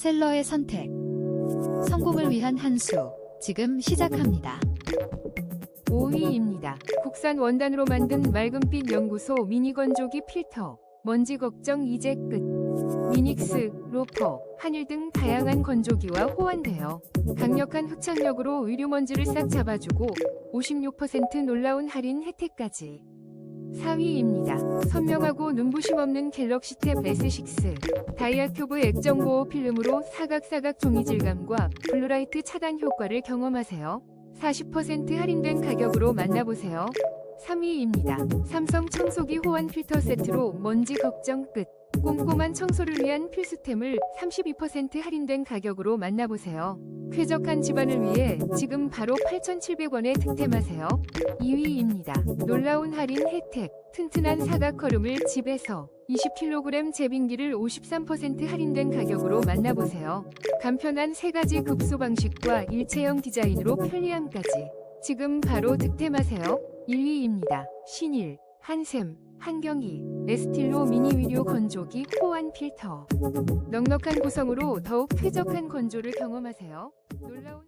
셀러의 선택. 성공을 위한 한 수. 지금 시작합니다. 5위입니다. 국산 원단으로 만든 맑은빛 연구소 미니 건조기 필터. 먼지 걱정 이제 끝. 미닉스, 로퍼, 한일 등 다양한 건조기와 호환되어 강력한 흡착력으로 의료먼지를 싹 잡아주고 56% 놀라운 할인 혜택까지. 4위입니다. 선명하고 눈부심 없는 갤럭시 탭 S6. 다이아 큐브 액정 보호 필름으로 사각사각 종이 질감과 블루라이트 차단 효과를 경험하세요. 40% 할인된 가격으로 만나보세요. 3위입니다. 삼성 청소기 호환 필터 세트로 먼지 걱정 끝. 꼼꼼한 청소를 위한 필수템을 32% 할인된 가격으로 만나보세요. 쾌적한 집안을 위해 지금 바로 8,700원에 득템하세요. 2위입니다. 놀라운 할인 혜택. 튼튼한 사각 걸음을 집에서 20kg 제빙기를 53% 할인된 가격으로 만나보세요. 간편한 세 가지 급소 방식과 일체형 디자인으로 편리함까지. 지금 바로 득템하세요. 1위입니다. 신일, 한샘, 한경희, 에스틸로 미니 위료 건조기 호환 필터. 넉넉한 구성으로 더욱 쾌적한 건조를 경험하세요. 놀라운